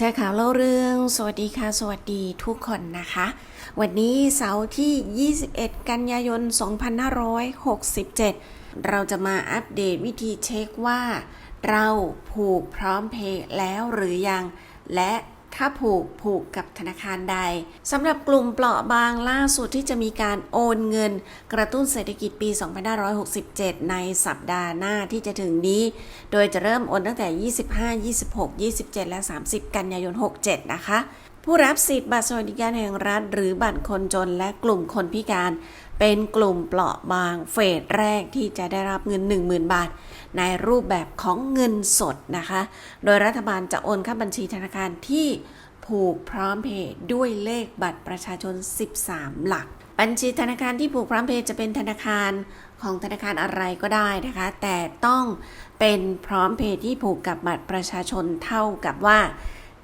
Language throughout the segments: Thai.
ชร์ข่าวเล่าเรื่อง สวัสดีค่ะ สวัสดีทุกคนนะคะ วันนี้เสาร์ที่ 21 กันยายน 2567 เราจะมาอัปเดตวิธีเช็คว่า เราผูกพร้อมเพย์แล้วหรือยัง และ ถ้าผูกผูกกับธนาคารใดสำหรับกลุ่มเปราะบางล่าสุดที่จะมีการโอนเงิน กระตุ้นเศรษฐกิจปี 2567 ในสัปดาห์หน้าที่จะถึงนี้ โดยจะเริ่มโอนตั้งแต่ 25 26 27 และ 30 กันยายน 67 นะคะ ผู้รับสิทธิ์บัตรสวัสดิการแห่งรัฐ หรือบัตรคนจนและกลุ่มคนพิการ เป็นกลุ่มเปราะบางเฟสแรกที่จะได้รับเงิน 10,000 บาท ในรูปแบบของเงินสดนะคะ โดยรัฐบาลจะโอนเข้าบัญชีธนาคารที่ผูกพร้อมเพย์ด้วยเลขบัตรประชาชน 13 หลัก บัญชีธนาคารที่ผูกพร้อมเพย์จะเป็นธนาคารของธนาคารอะไรก็ได้นะคะ แต่ต้องเป็นพร้อมเพย์ที่ผูกกับบัตรประชาชนเท่ากับว่า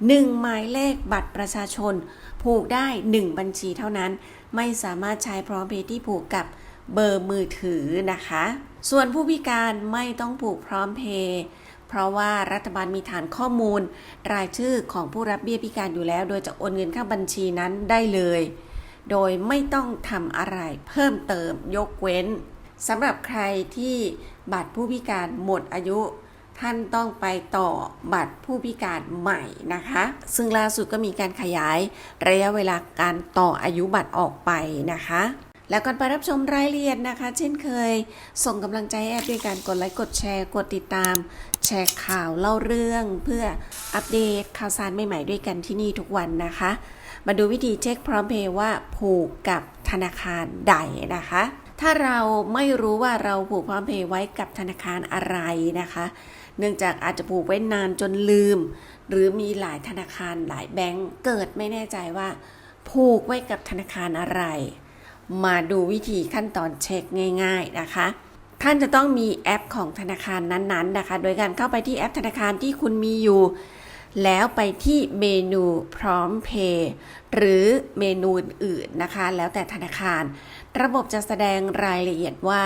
1 หมายเลขบัตรประชาชน ผูกได้ 1 บัญชีเท่านั้น ไม่สามารถใช้พร้อมเพย์ที่ผูกกับเบอร์มือถือนะคะ ส่วนผู้พิการไม่ต้องผูกพร้อมเพย์เพราะว่ารัฐบาลมีฐานข้อมูล รายชื่อของผู้รับเบี้ยพิการอยู่แล้ว โดยจะโอนเงินเข้าบัญชีนั้นได้เลย โดยไม่ต้องทำอะไรเพิ่มเติมยกเว้นสำหรับใครที่บัตรผู้พิการหมดอายุ ท่านต้องไปต่อบัตรผู้พิการใหม่นะคะ ซึ่งล่าสุดก็มีการขยายระยะเวลาการต่ออายุบัตรออกไปนะคะ แล้วก่อนไปรับชมรายละเอียดนะคะ เช่นเคย ส่งกำลังใจให้แอปด้วยการกดไลค์กดแชร์ กดติดตาม แชร์ข่าวเล่าเรื่อง เพื่ออัปเดตข่าวสารใหม่ๆด้วยกันที่นี่ทุกวันนะคะ มาดูวิธีเช็คพร้อมเพย์ว่าผูกกับธนาคารใดนะคะ ถ้าเราไม่รู้ว่าเราผูกพร้อมเพย์ไว้กับธนาคารอะไรนะคะ เนื่องจากอาจจะผูกไว้นานจนลืม หรือมีหลายธนาคารหลายแบงก์เกิดไม่แน่ใจว่า ผูกไว้กับธนาคารอะไร มาดูวิธีขั้นตอนเช็คง่าย ๆนะคะ ท่านจะต้องมีแอปของธนาคารนั้นๆนะคะ โดยการเข้าไปที่แอปธนาคารที่คุณมีอยู่ แล้วไปที่เมนูพร้อมเพย์หรือเมนูอื่นๆนะคะ แล้วแต่ธนาคาร ระบบจะแสดงรายละเอียดว่า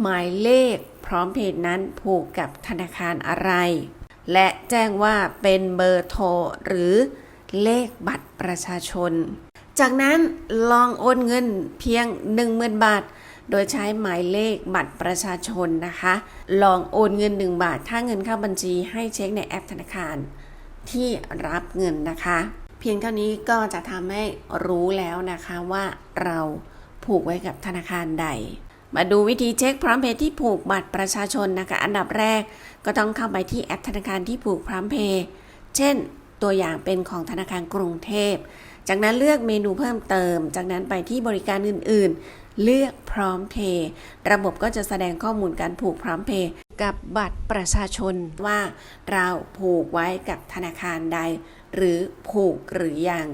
หมายเลขพร้อมเพย์นั้นผูกกับธนาคารอะไร และแจ้งว่าเป็นเบอร์โทรหรือเลขบัตรประชาชน จากนั้นลองโอนเงินเพียง 10,000 บาท โดยใช้หมายเลขบัตรประชาชนนะคะ ลองโอนเงิน 1 บาท ถ้าเงินเข้าบัญชีให้เช็คในแอปธนาคาร ที่รับเงินนะคะ เพียงเท่านี้ก็จะทำให้รู้แล้วนะคะว่าเราผูกไว้กับธนาคารใด มาดูวิธีเช็คพร้อมเพย์ที่ผูกบัตรประชาชนนะคะ อันดับแรกก็ต้องเข้าไปที่แอปธนาคารที่ผูกพร้อมเพย์ เช่น ตัวอย่างเป็นของธนาคารกรุงเทพ จากนั้นเลือกเมนูเพิ่มเติม จากนั้นไปที่บริการอื่น ๆ เลือกพร้อมเพย์ระบบก็จะแสดงข้อมูลการผูกพร้อมเพย์กับบัตรประชาชนว่าเราผูกไว้กับธนาคารใด หรือผูกหรือยัง